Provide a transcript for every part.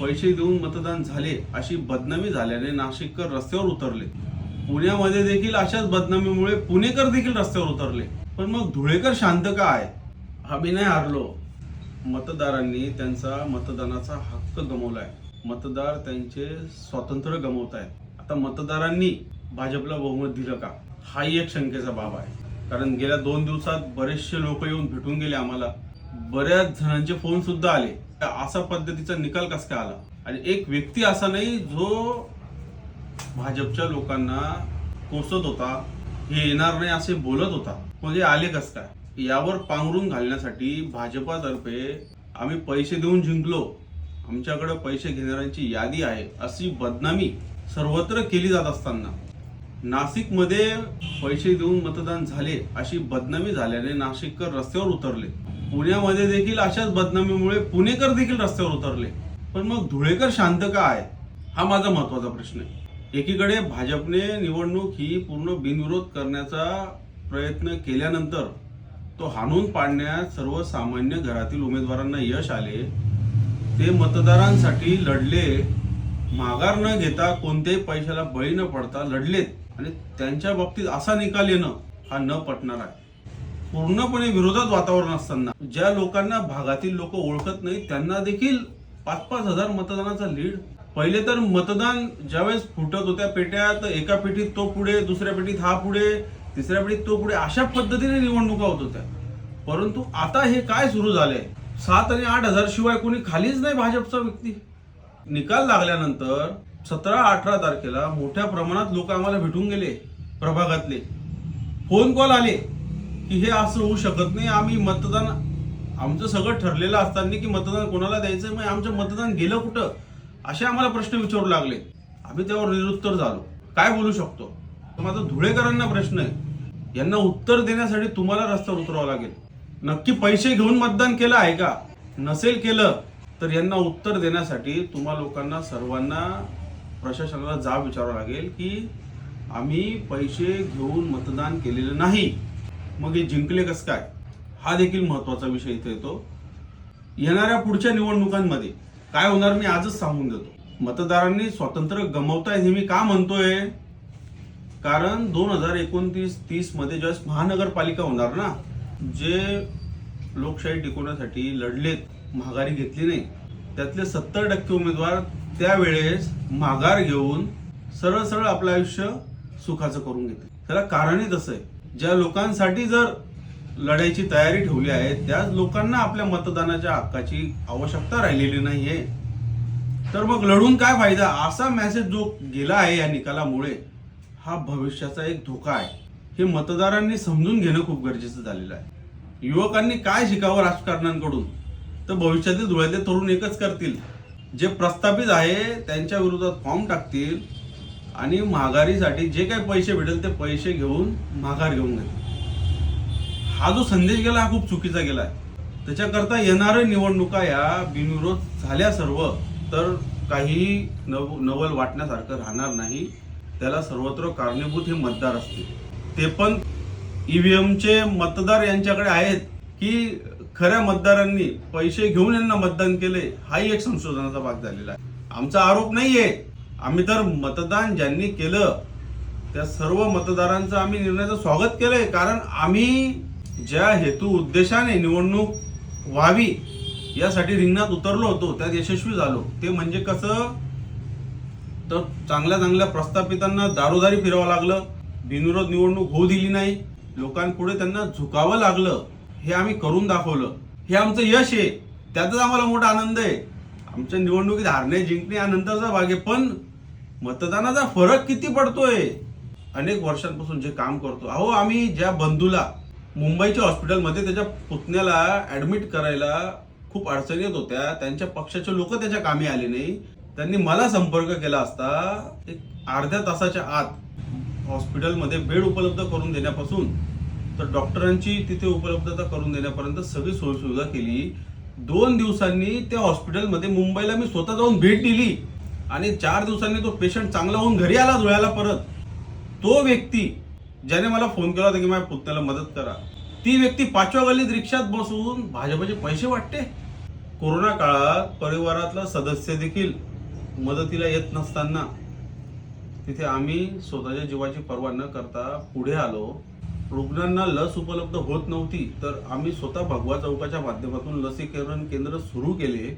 पैसे देऊन मतदान झाले अशी बदनामी झाल्याने नाशिककर रस्त्यावर उतरले. पुण्यामध्ये देखील अशाच बदनामीमुळे पुणेकर देखील रस्त्यावर उतरले. पण मग धुळेकर शांत का आहे आम्ही नाही हारलो. मतदारांनी त्यांचा मतदानाचा हक्क गमवलाय. मतदार त्यांचे स्वातंत्र्य गमवत आहेत आता मतदारांनी भाजपला बहुमत दिलं का? हाही एक शंकेचा बाब आहे. कारण गेल्या दोन दिवसात बरेचसे लोक येऊन भेटून गेले आम्हाला. बऱ्याच जणांचे फोन सुद्धा आले. असा पद्धतीचा निकाल कस काय आला? आणि एक व्यक्ती असा नाही जो भाजपच्या लोकांना कोसत होता हे येणार नाही असे बोलत होता. म्हणजे आले कस काय? यावर पांघरून घालण्यासाठी भाजपातर्फे आम्ही पैसे देऊन जिंकलो. आमच्याकडे पैसे घेणाऱ्यांची यादी आहे अशी बदनामी सर्वत्र केली जात असताना. नाशिकमध्ये पैसे देऊन मतदान झाले अशी बदनामी झाल्याने नाशिककर रस्त्यावर उतरले. पुण्यामध्ये देखील अशाच बदनामीमुळे पुणेकर देखील रस्त्यावर उतरले. पण मग धुळेकर शांत का आहे हा माझा महत्त्वाचा प्रश्न आहे. एकीकडे भाजपने निवडणूक ही पूर्ण बिनविरोध करण्याचा प्रयत्न केल्यानंतर तो हाणून पाडण्यात सर्वसामान्य घरातील उमेदवारांना यश आले. ते मतदारांसाठी लढले. माघार न घेता कोणत्याही पैशाला बळी न पडता लढलेत. आणि त्यांच्या बाबतीत असा निकाल येणं हा न पटणार आहे. पूर्णपणे विरोधात वातावरण असताना ज्या लोकांना भागातील लोक ओळखत नाही त्यांना देखील पाच पाच हजार मतदानाचा लीड. पहिले तर मतदान ज्यावेळेस फुटत होत्या पेट्या तर एका पेटीत तो पुढे दुसऱ्या पेटीत हा पुढे तिसऱ्या पेटीत तो पुढे अशा पद्धतीने निवडणुका होत होत्या. परंतु आता हे काय सुरू झालंय? सात आणि आठ हजार शिवाय कोणी खालीच नाही भाजपचा व्यक्ती. निकाल लागल्यानंतर सतरा अठरा तारखेला मोठ्या प्रमाणात लोक आम्हाला भेटून गेले प्रभागातले. फोन कॉल आले. की हे असं होऊ शकत नाही. आम्ही मतदान आमचं सगळं ठरलेलं असताना की मतदान कोणाला द्यायचं मग आमचं मतदान गेलं कुठं? असे आम्हाला प्रश्न विचारू लागले. आम्ही त्यावर निरुत्तर झालो. काय बोलू शकतो? तर माझा धुळेकरांना प्रश्न आहे. यांना उत्तर देण्यासाठी तुम्हाला रस्त्यावर उतरावं लागेल. नक्की पैसे घेऊन मतदान केलं आहे का? नसेल केलं तर यांना उत्तर देण्यासाठी तुम्हा लोकांना सर्वांना प्रशासनाला जाब विचारावं लागेल की आम्ही पैसे घेऊन मतदान केलेलं नाही. मग हे जिंकले कसं काय? हा देखील महत्त्वाचा विषय इथे येतो. येणाऱ्या पुढच्या निवडणुकांमध्ये काय होणार मी आजच सांगून देतो. मतदारांनी स्वातंत्र्य गमावताय हे मी का म्हणतोय? कारण दोन हजार एकोणतीस तीसमध्ये ज्यावेळेस महानगरपालिका होणार ना जे लोकशाही टिकवण्यासाठी लढलेत माघारी घेतली नाही त्यातले सत्तर टक्के उमेदवार त्यावेळेस माघार घेऊन सरळ सरळ आपलं आयुष्य सुखाचं करून घेते त्याला कारणही तसं आहे. ज्या लोकांसाठी जर लढायची तयारी ठेवली आहे त्याच लोकांना आपल्या मतदानाच्या हक्काची आवश्यकता राहिलेली नाहीये. तर मग लढून काय फायदा? असा मेसेज जो गेला आहे या निकालामुळे हा भविष्याचा एक धोका आहे. हे मतदारांनी समजून घेणं खूप गरजेचं झालेलं आहे. युवकांनी काय शिकावं राजकारण्यांकडून? तर भविष्यातील धुळ्यातले तरुण एकच करतील. जे प्रस्थापित आहे त्यांच्या विरोधात फॉर्म टाकतील. आणि महागारीसाठी जे काही पैसे भेटेल ते पैसे घेऊन माघार घेऊन गेले. हा जो संदेश गेला हा खूप चुकीचा गेलाय. त्याच्याकरता येणाऱ्या निवडणुका या बिनविरोध झाल्या सर्व तर काही नव नवल वाटण्यासारखं राहणार नाही. त्याला सर्वत्र कारणीभूत हे मतदार असतील. ते पण ईव्हीएमचे मतदार यांच्याकडे आहेत की खऱ्या मतदारांनी पैसे घेऊन यांना मतदान केले हाही एक संशोधनाचा भाग झालेला आहे. आमचा आरोप नाहीये. आम्ही तर मतदान ज्यांनी केलं त्या सर्व मतदारांचं आम्ही निर्णयाचं स्वागत केलंय. कारण आम्ही ज्या हेतू उद्देशाने निवडणूक व्हावी यासाठी रिंगणात उतरलो होतो त्यात यशस्वी झालो. ते म्हणजे कसं? तर चांगल्या चांगल्या प्रस्थापितांना दारोदारी फिरावं लागलं. बिनविरोध निवडणूक होऊ दिली नाही. लोकांपुढे त्यांना झुकावं लागलं. हे आम्ही करून दाखवलं. हे आमचं यश आहे. त्यातच आम्हाला मोठा आनंद आहे. आमच्या निवडणुकीत हारणे जिंकणे हा नंतरचा भाग आहे. पण मतदानाचा फरक किती पडतोय? अनेक वर्षांपासून जे काम करतो. अहो आम्ही ज्या बंधूला मुंबईच्या हॉस्पिटलमध्ये त्याच्या पुतण्याला ऍडमिट करायला खूप अडचणी येत होत्या त्यांच्या पक्षाचे लोक त्याच्या कामी आले नाही. त्यांनी मला संपर्क केला असता एक अर्ध्या तासाच्या आत हॉस्पिटलमध्ये बेड उपलब्ध करून देण्यापासून तर डॉक्टरांची तिथे उपलब्धता करून देण्यापर्यंत सगळी सोयीसुविधा केली. दोन दिवसांनी त्या हॉस्पिटलमध्ये मुंबईला मी स्वतः जाऊन भेट दिली. आणि चार दिवसांनी तो पेशंट चांगला होऊन घरी आला धुळ्याला परत. तो व्यक्ती ज्याने मला फोन केला होता की माझ्या पुतण्याला मदत करा ती व्यक्ती पाचव्या गल्लीत रिक्षात बसून भाजपचे पैसे वाटते. कोरोना काळात परिवारातला सदस्य देखील मदतीला येत नसताना तिथे आम्ही स्वतःच्या जीवाची पर्वा न करता पुढे आलो. रुग्णांना लस उपलब्ध होत नव्हती तर आम्ही स्वतः भगवा चौकाच्या माध्यमातून लसीकरण केंद्र सुरू केले.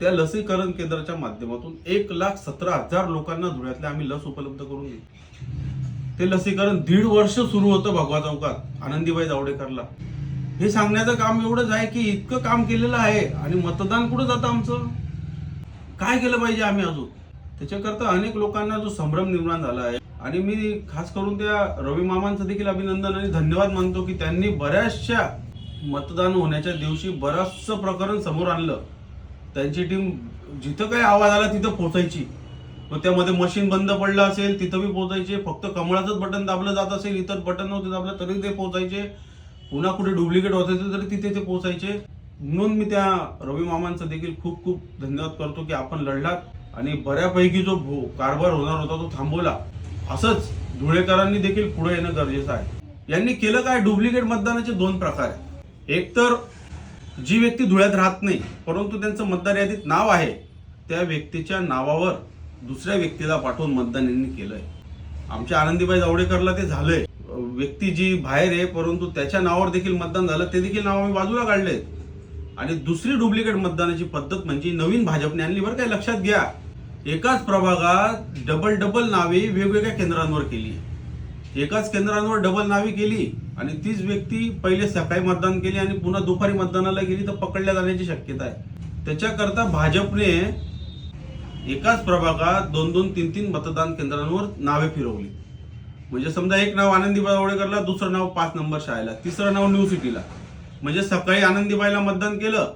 त्या लसीकरण केंद्राच्या माध्यमातून एक लाख सतरा हजार लोकांना धुळ्यातल्या आम्ही लस उपलब्ध करून दिली. ते लसीकरण दीड वर्ष सुरू होतं भगवा चौकात आनंदीबाई जावडेकरला. हे सांगण्याचं काम एवढंच आहे की इतकं काम केलेलं आहे आणि मतदान कुठं जातं आमचं? काय केलं पाहिजे आम्ही अजून? त्याच्याकरता अनेक लोकांना जो संभ्रम निर्माण झाला आहे. आणि मी खास करून त्या रवी मामांचं देखील अभिनंदन आणि धन्यवाद मानतो की त्यांनी बऱ्याचशा मतदान होण्याच्या दिवशी बरचसं प्रकरण समोर आणलं. त्यांची टीम जिथं काही आवाज आला तिथं पोचायची मग त्यामध्ये मशीन बंद पडलं असेल तिथं बी पोचायचे फक्त कमळाचंच बटन दाबलं जात असेल इतर बटन नव्हते दाबलं तरी ते पोचायचे पुन्हा कुठे डुप्लिकेट होत असेल तरी तिथे ते पोचायचे म्हणून मी त्या रवी मामांचं देखील खूप खूप धन्यवाद करतो की आपण लढलात. आणि बऱ्यापैकी जो भो कारभार होणार होता तो थांबवला. असंच धुळेकरांनी देखील पुढे येणं गरजेचं आहे. यांनी केलं काय? डुप्लिकेट मतदानाचे दोन प्रकार आहेत. एक तर जी व्यक्ती धुळ्यात राहत नाही परंतु त्यांचं मतदार यादीत नाव आहे त्या व्यक्तीच्या नावावर दुसऱ्या व्यक्तीला पाठवून मतदान यांनी केलंय. आमच्या आनंदीबाई जावडेकरला ते झालंय. व्यक्ती जी बाहेर आहे परंतु त्याच्या नावावर देखील मतदान झालं ते देखील नाव आम्ही बाजूला काढले आणि दुसरी डुप्लिकेट मतदानाची पद्धत म्हणजे नवीन भाजपने आणली बरं काय लक्षात घ्या. एकाच प्रभागात डबल डबल नावे वेगवेगळ्या केंद्रांवर केली. एकाच केंद्रांवर डबल नावे केली. आणि तीच व्यक्ती पहिले सकाळी मतदान केली आणि पुन्हा दुपारी मतदानाला गेली तर पकडल्या जाण्याची शक्यता आहे. त्याच्याकरता भाजपने एकाच प्रभागात दोन दोन तीन तीन मतदान केंद्रांवर नावे फिरवली. म्हणजे समजा एक नाव आनंदी बावडेकरला दुसरं नाव पाच नंबर शाळेला तिसरं नाव न्यू सिटीला. म्हणजे सकाळी आनंदीबाईला मतदान केलं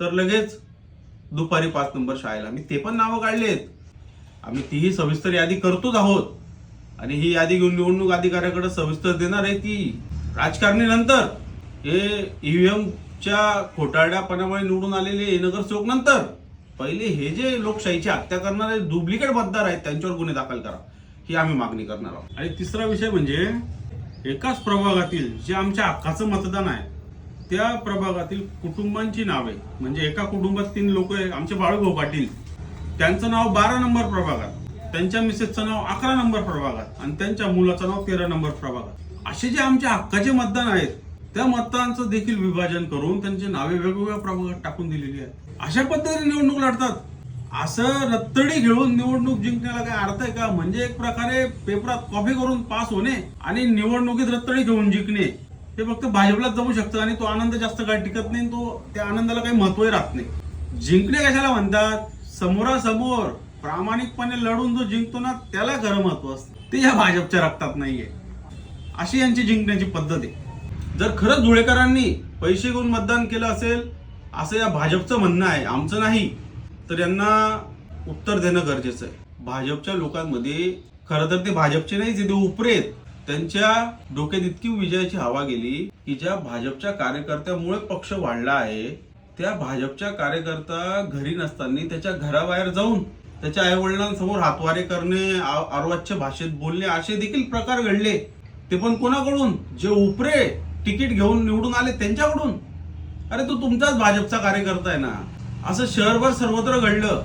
तर लगेच दुपारी पाच नंबर शाळेला. मी ते पण नावं काढलेत आम्ही तीही सविस्तर यादी करतोच आहोत. आणि ही यादी घेऊन निवडणूक अधिकाऱ्याकडे सविस्तर देणार आहे ती राजकारणीनंतर हे ईव्हीएमच्या खोटारड्यापणामुळे निवडून आलेले नगरसेवक नंतर पहिले हे जे लोकशाहीची हत्या करणारे डुप्लिकेट मतदार आहेत त्यांच्यावर गुन्हे दाखल करा. ही आम्ही मागणी करणार आहोत. आणि तिसरा विषय म्हणजे एकाच प्रभागातील जे आमच्या हक्काचं मतदान आहे त्या प्रभागातील कुटुंबांची नावे म्हणजे एका कुटुंबात तीन लोक आहे आमचे बाळूभाऊ पाटील त्यांचं नाव बारा नंबर प्रभागात त्यांच्या मिसेसचं नाव अकरा नंबर प्रभागात आणि त्यांच्या मुलाचं नाव तेरा नंबर प्रभागात. असे जे आमच्या हक्काचे मतदान आहेत त्या मतदानाचं देखील विभाजन करून त्यांची नावे वेगवेगळ्या प्रभागात टाकून दिलेली आहेत. अशा पद्धतीने निवडणूक लढतात. असं रत्तडी घेऊन निवडणूक जिंकण्याला काय अर्थ आहे का? म्हणजे एक प्रकारे पेपरात कॉपी करून पास होणे आणि निवडणुकीत रत्तडी घेऊन जिंकणे हे फक्त भाजपलाच जमू शकतं आणि तो आनंद जास्त काय टिकत नाही आणि तो त्या आनंदाला काही महत्वही राहत नाही. जिंकणे कशाला म्हणतात? समोरासमोर प्रामाणिकपणे लढून जो जिंकतो ना त्याला खरं महत्त्व असतं. ते या भाजपच्या रक्तात नाहीये. अशी यांची जिंकण्याची पद्धत आहे. जर खरंच धुळेकरांनी पैसे घेऊन मतदान केलं असेल असं या भाजपचं म्हणणं आहे. आमचं नाही. तर यांना उत्तर देणं गरजेचं आहे. भाजपच्या लोकांमध्ये खरं तर ते भाजपचे नाही ते उपरेत त्यांच्या डोक्यात इतकी विजयाची हवा गेली की ज्या भाजपच्या कार्यकर्त्यामुळे पक्ष वाढला आहे त्या भाजपच्या कार्यकर्ता घरी नसताना त्याच्या घराबाहेर जाऊन त्याच्या आई वडिलांसमोर हातवारे करणे अर्वाच्य भाषेत बोलणे असे देखील प्रकार घडले. ते पण कोणाकडून? जे उपरे तिकीट घेऊन निवडून आले त्यांच्याकडून. अरे तो तुमचाच भाजपचा कार्यकर्ता आहे ना. असं शहरभर सर्वत्र घडलं.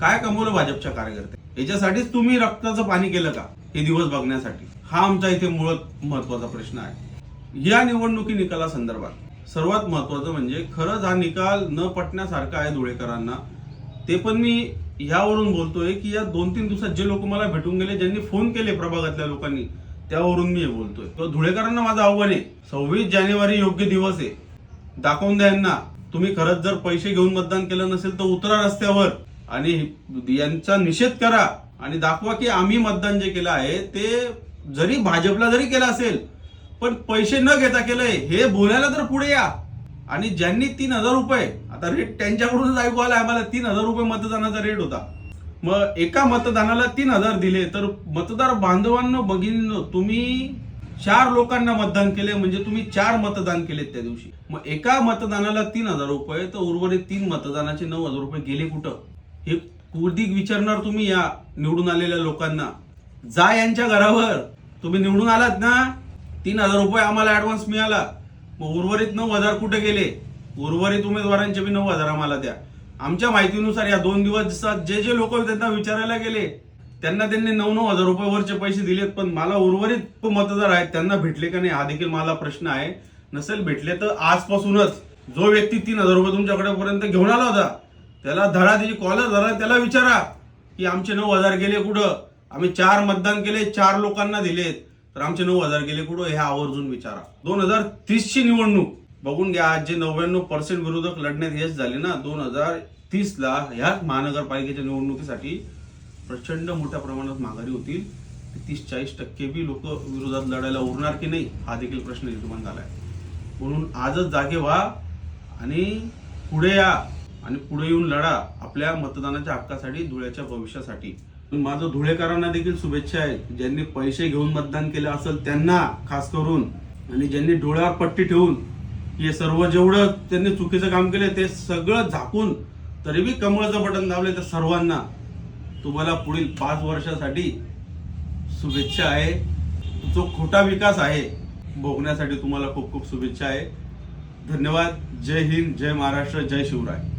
काय कमवलं भाजपच्या कार्यकर्ते? याच्यासाठीच तुम्ही रक्ताचं पाणी केलं का? हे दिवस बघण्यासाठी. हा आमचा इथे मुळात महत्त्वाचा प्रश्न आहे. या निवडणुकी निकाला संदर्भात सर्वात महत्वाचं म्हणजे खरंच हा निकाल न पटण्यासारखा आहे धुळेकरांना. ते पण मी यावरून बोलतोय की या दोन तीन दिवसात जे लोक मला भेटून गेले ज्यांनी फोन केले प्रभागातल्या लोकांनी त्यावरून मी बोलतोय. तो धुळेकरांना माझं आव्हान आहे. सव्वीस जानेवारी योग्य दिवस आहे. दाखवून द्या यांना. तुम्ही खरंच जर पैसे घेऊन मतदान केलं नसेल तर उतरा रस्त्यावर आणि यांचा निषेध करा आणि दाखवा की आम्ही मतदान जे केलं आहे ते जरी भाजपला जरी केलं असेल पण पैसे न घेता केलंय. हे बोलायला तर पुढे या. आणि ज्यांनी तीन हजार रुपये आता रेट त्यांच्याकडूनच ऐकू आला आम्हाला तीन हजार रुपये मतदानाचा रेट होता. मग एका मतदानाला तीन हजार दिले तर मतदार बांधवांनो भगिनींनो तुम्ही चार लोकांना मतदान केले म्हणजे तुम्ही चार मतदान केलेत त्या दिवशी. मग एका मतदानाला तीन हजार रुपये तर उर्वरित तीन मतदानाचे नऊ हजार रुपये गेले कुठं? हे कुर्दिक विचारणार तुम्ही या निवडून आलेल्या लोकांना. जा यांच्या घरावर. तुम्ही निवडून आलात ना? तीन हजार रुपये आम्हाला ऍडव्हान्स मिळाला. मग उर्वरित नऊ हजार कुठे गेले? उर्वरित उमेदवारांचे बी नऊ हजार आम्हाला द्या. आमच्या माहितीनुसार या दोन दिवसात जे जे लोक त्यांना विचारायला गेले त्यांना त्यांनी नऊ नऊ हजार रुपये वरचे पैसे दिलेत पण मला उर्वरित मतदार आहेत त्यांना भेटले का नाही हा देखील मला प्रश्न आहे. नसेल भेटले तर आजपासूनच जो व्यक्ती तीन हजार रुपये तुमच्याकडे पर्यंत घेऊन आला होता त्याला धडा त्याची कॉलर धरा त्याला विचारा की आमचे नऊ हजार गेले कुठं? आम्ही चार मतदान केले चार लोकांना दिलेत. तर आमचे नऊ हजार गेले कुठं? हे आवर्जून विचारा. दोन हजार तीसची निवडणूक बघून घ्या आज जे नव्याण्णव पर्सेंट विरोधक लढण्यात यश झाले ना दोन हजार तीसला ह्याच महानगरपालिकेच्या निवडणुकीसाठी प्रचंड मोठ्या प्रमाणात माघारी होतील. तीस चाळीस टक्के बी लोक विरोधात लढायला उरणार की नाही हा देखील प्रश्न निर्माण झाला आहे म्हणून आजच जागे व्हा आणि पुढे या आणि पुढे येऊन लढा आपल्या मतदानाच्या हक्कासाठी धुळ्याच्या भविष्यासाठी. माझं धुळेकरांना देखील शुभेच्छा आहेत ज्यांनी पैसे घेऊन मतदान केलं असेल त्यांना खास करून आणि ज्यांनी डोळ्यावर पट्टी ठेवून हे सर्व जेवढं त्यांनी चुकीचं काम केलं ते सगळं झाकून तरी बी कमळचं बटन दाबले तर सर्वांना. तुम्हाला पुढील पाच वर्षासाठी शुभेच्छा आहे. जो खोटा विकास आहे भोगण्यासाठी तुम्हाला खूप खूप शुभेच्छा आहे. धन्यवाद. जय हिंद जय महाराष्ट्र जय शिवराय.